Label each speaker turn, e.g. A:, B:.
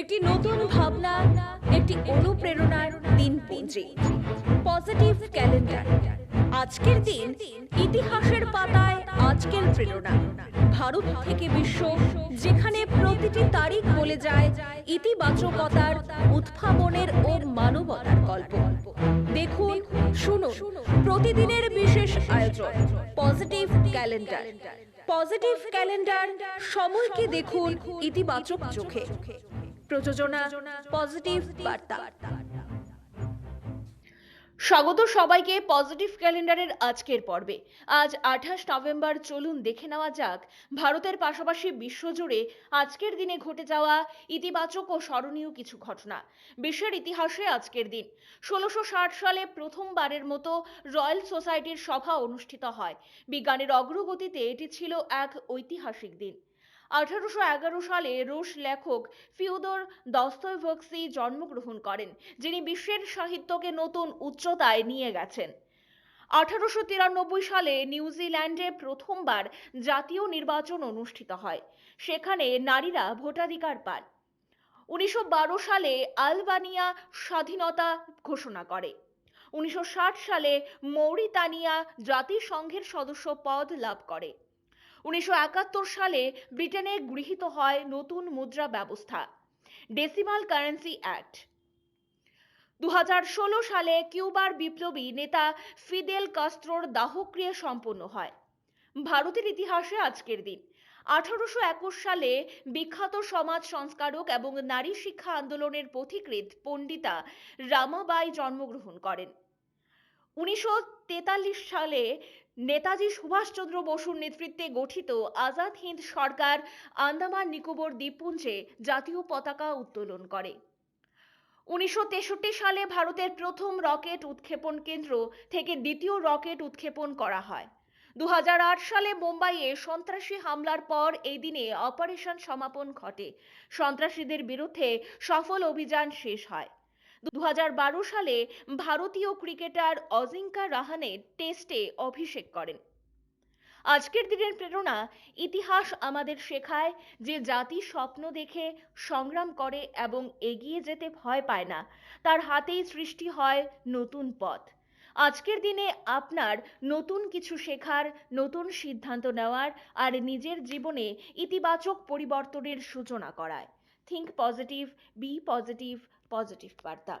A: একটি নতুন ভাবনা, একটি অনুপ্রেরণার দিন দিনপঞ্জি পজিটিভ ক্যালেন্ডার আজকের দিন ইতিহাসের পাতায় আজকের প্রেরণা। ভারত থেকে বিশ্ব, যেখানে প্রতিটি তারিখ বলে যায় ইতিবাচকতার উদ্ভাবনের ও মানবতার গল্প। দেখুন, শুনুন, প্রতিদিনের বিশেষ আয়োজন পজিটিভ ক্যালেন্ডার পজিটিভ ক্যালেন্ডার সময়কে দেখুন ইতিবাচক চোখে। প্রযোজনা পজিটিভ বার্তা। স্বাগত সবাইকে পজিটিভ ক্যালেন্ডারের আজকের পর্বে। আজ আঠাশ নভেম্বর, চলুন দেখে নেওয়া যাক, ভারতের পাশাপাশি বিশ্বজুড়ে আজকের দিনে ঘটে যাওয়া ইতিবাচক ও স্মরণীয় কিছু ঘটনা। বিশ্বের ইতিহাসে আজকের দিন, ষোলোশো সালে প্রথমবারের মতো রয়্যাল সোসাইটির সভা অনুষ্ঠিত হয়। বিজ্ঞানের অগ্রগতিতে এটি ছিল এক ঐতিহাসিক দিন। আঠারোশো এগারো সালে রুশ লেখক ফিওদর দস্তয়েভস্কি জন্মগ্রহণ করেন, যিনি বিশ্বের সাহিত্যকে নতুন উচ্চতায় নিয়ে গেছেন। আঠারোশো তিরানব্বই সালে নিউজিল্যান্ডে প্রথমবার জাতীয় নির্বাচন অনুষ্ঠিত হয়, সেখানে নারীরা ভোটাধিকার পান। উনিশশো বারো সালে আলবানিয়া স্বাধীনতা ঘোষণা করে। উনিশশো ষাট সালে মৌরিতানিয়া জাতিসংঘের সদস্য পদ লাভ করে। উনিশশো একাত্তর সালে ব্রিটেনে গৃহীত হয় নতুন মুদ্রা ব্যবস্থা ডেসিমাল কারেন্সি অ্যাক্ট দুহাজার ষোলো সালে কিউবার বিপ্লবী নেতা ফিদেল কাস্ত্রোর দাহক্রিয়া সম্পন্ন হয়। ভারতের ইতিহাসে আজকের দিন। আঠারোশো একুশ সালে বিখ্যাত সমাজ সংস্কারক এবং নারী শিক্ষা আন্দোলনের পথিকৃৎ পণ্ডিতা রামাবাই জন্মগ্রহণ করেন। উনিশশো তেতাল্লিশ সালে নেতাজি সুভাষচন্দ্র বসুর নেতৃত্বে গঠিত আজাদ হিন্দ সরকার আন্দামান নিকোবর দ্বীপপুঞ্জে জাতীয় পতাকা উত্তোলন করে। উনিশশো তেষট্টি সালে ভারতের প্রথম রকেট উৎক্ষেপণ কেন্দ্র থেকে দ্বিতীয় রকেট উৎক্ষেপণ করা হয়। দু হাজার আট সালে মুম্বাইয়ে সন্ত্রাসী হামলার পর এই দিনে অপারেশন সমাপন ঘটে। সন্ত্রাসীদের বিরুদ্ধে সফল অভিযান শেষ হয়। দু হাজার বারো সালে ভারতীয় ক্রিকেটার অজিঙ্কা রাহানে টেস্টে অভিষেক করেন। আজকের দিনের প্রেরণা, ইতিহাস আমাদের শেখায় যে জাতি স্বপ্ন দেখে সংগ্রাম করে এবং এগিয়ে যেতে ভয় পায় না, তার হাতেই সৃষ্টি হয় নতুন পথ। আজকের দিনে আপনার নতুন কিছু শেখার, নতুন সিদ্ধান্ত নেওয়ার আর নিজের জীবনে ইতিবাচক পরিবর্তনের সূচনা করায়। Think positive be positive positive বার্তা